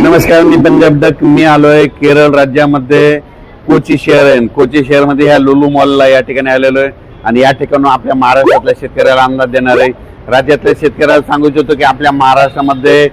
नमस्कार मी पंजाब डक मी आलोय केरळ राज्यामध्ये कोची शहर आहे. कोची शहरमध्ये ह्या लुलू मॉलला या ठिकाणी आलेलो आहे. आणि या ठिकाणी आपल्या महाराष्ट्रातल्या शेतकऱ्याला अंदाज देणार आहे. राज्यातल्या शेतकऱ्याला सांगू इच्छितो की आपल्या महाराष्ट्रामध्ये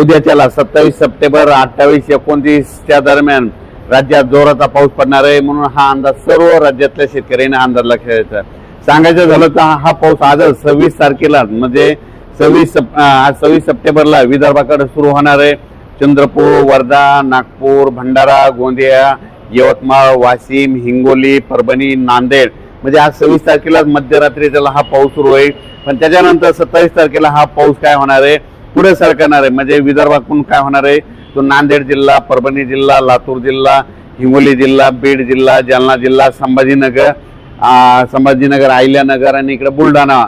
उद्याच्याला सत्तावीस सप्टेंबर अठ्ठावीस एकोणतीसच्या दरम्यान राज्यात जोराचा पाऊस पडणार आहे म्हणून हा अंदाज सर्व राज्यातल्या शेतकऱ्यांना अंदाज लक्षात द्यायचा सांगायचं झालं तर हा पाऊस आजच सव्वीस तारखेला म्हणजे सव्वीस सप- सव्वीस सप्टेंबरला विदर्भाकडे सुरू होणार आहे. चंद्रपूर वर्धा नागपूर भंडारा गोंदिया यवतमाळ वाशिम हिंगोली परभणी नांदेड. म्हणजे आज सव्वीस तारखेला मध्यरात्रीला हा पाऊस सुरू होईल. पण त्याच्यानंतर सत्तावीस तारखेला हा पाऊस काय होणार आहे? पुढे सरकणार आहे. म्हणजे विदर्भातून काय होणार आहे? तो नांदेड जिल्हा परभणी जिल्हा लातूर जिल्हा हिंगोली जिल्हा बीड जिल्हा जालना जिल्हा संभाजीनगर संभाजीनगर अहिल्यानगर आणि इकडे बुलढाणा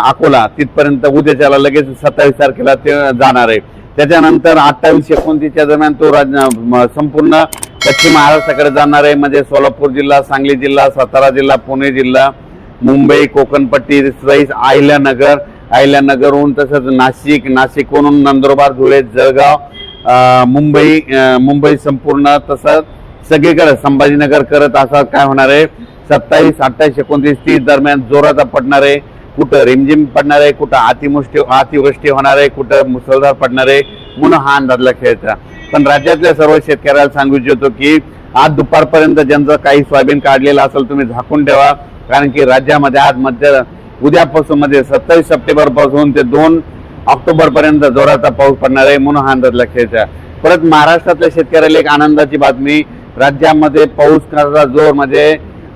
अकोला. तिथपर्यंत उद्याच्याला लगेच सत्तावीस तारखेला ते जाणार आहे. त्याच्यानंतर अठ्ठावीस एकोणतीसच्या दरम्यान तो राज संपूर्ण पश्चिम महाराष्ट्राकडे जाणार आहे. म्हणजे सोलापूर जिल्हा सांगली जिल्हा सातारा जिल्हा पुणे जिल्हा मुंबई कोकणपट्टी सईस अहिल्यानगर अहिल्यानगरहून तसंच नाशिक नाशिकहून नंदुरबार धुळे जळगाव मुंबई मुंबई संपूर्ण तसंच सगळीकडे संभाजीनगर करत असा काय होणार आहे? सत्तावीस अठ्ठावीस एकोणतीस तीस दरम्यान जोराचा पडणार आहे. कुठं रिमझिम पडणार आहे कुठं अतिमुष्टी अतिवृष्टी होणार आहे कुठं मुसळधार पडणार आहे म्हणून हा अंदाज लक्षात पण राज्यातल्या सर्व शेतकऱ्याला सांगू इच्छितो की आज दुपारपर्यंत ज्यांचं काही सोयाबीन काढलेलं असेल तुम्ही झाकून ठेवा. कारण की राज्यामध्ये आज मध्य उद्यापासून म्हणजे सत्तावीस सप्टेंबरपासून ते दोन ऑक्टोबर पर्यंत जोराचा पाऊस पडणार आहे म्हणून हा अंदाज लक्षायचा परत महाराष्ट्रातल्या शेतकऱ्याला एक आनंदाची बातमी राज्यामध्ये पाऊस जोर म्हणजे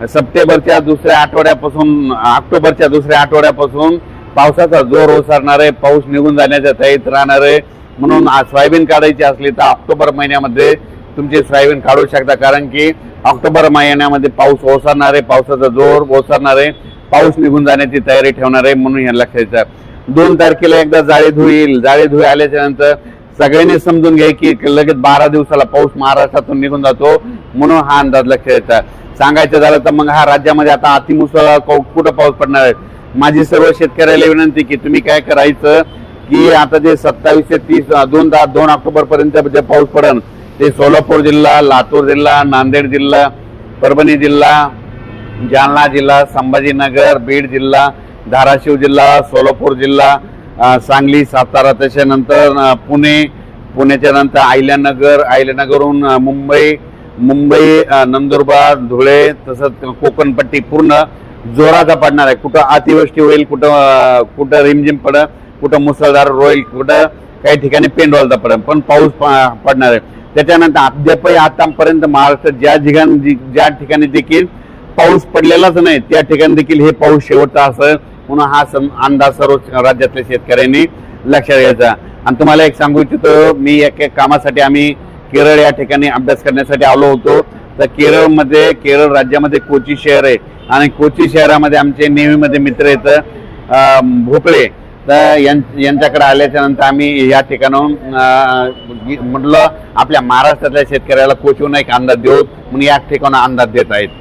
सप्टेंबरच्या दुसऱ्या आठवड्यापासून ऑक्टोबरच्या दुसऱ्या आठवड्यापासून पावसाचा जोर ओसरणार आहे पाऊस निघून जाण्याच्या तयारीत राहणार. आहे म्हणून सोयाबीन काढायची असली तर ऑक्टोबर महिन्यामध्ये तुमची सोयाबीन काढू शकता. कारण की ऑक्टोबर महिन्यामध्ये पाऊस ओसरणार आहे पावसाचा जोर ओसरणार आहे पाऊस निघून जाण्याची तयारी ठेवणार आहे म्हणून हे लक्षात दोन तारखेला एकदा जाळी धुईल जाळी धुई आल्याच्यानंतर सगळ्यांनी समजून घ्या की लगेच बारा दिवसाला पाऊस महाराष्ट्रातून निघून जातो म्हणून हा अंदाज लक्षात येतात सांगायचं झालं तर मग हा राज्यामध्ये आता अतिमुसळधार कुठं पाऊस पडणार आहे? माझी सर्व शेतकऱ्याला विनंती की तुम्ही काय करायचं की आता जे सत्तावीस ते तीस दोन दहा दोन ऑक्टोबर पर्यंत जे पाऊस पडन ते सोलापूर जिल्हा लातूर जिल्हा नांदेड जिल्हा परभणी जिल्हा जालना जिल्हा संभाजीनगर बीड जिल्हा धाराशिव जिल्हा सोलापूर जिल्हा सांगली सातारा त्याच्यानंतर पुणे पुण्याच्या नंतर अहिल्यानगर अहिल्यानगरहून मुंबई मुंबई नंदुरबार धुळे तसंच कोकणपट्टी पूर्ण जोराचा पडणार आहे. कुठं अतिवृष्टी होईल कुठं कुठं रिमझिम पड कुठं मुसळधार होईल कुठं काही ठिकाणी पेंडॉलचा पडेल पण पाऊस प- पडणार आहे. त्याच्यानंतर अद्यापही आतापर्यंत महाराष्ट्रात ज्या ठिकाणी ज्या ठिकाणी देखील पाऊस पडलेलाच नाही त्या ठिकाणी देखील हे पाऊस शेवटचा असं म्हणून हा सं- अंदाज सर्व राज्यातल्या शेतकऱ्यांनी लक्षात घ्यायचा. आणि तुम्हाला एक सांगू इच्छितो मी एक एक कामासाठी आम्ही केरळ या ठिकाणी अभ्यास करण्यासाठी आलो होतो. तर केरळमध्ये केरळ राज्यामध्ये कोची शहर आहे. आणि कोची शहरामध्ये आमचे नेहमीमध्ये मित्र येतं भोपळे. तर यां- यांच्याकडे आल्याच्यानंतर आम्ही या ठिकाणाहून म्हटलं आपल्या महाराष्ट्रातल्या शेतकऱ्याला कोचून एक अंदाज देऊ. म्हणून या ठिकाणा अंदाज देत आहेत.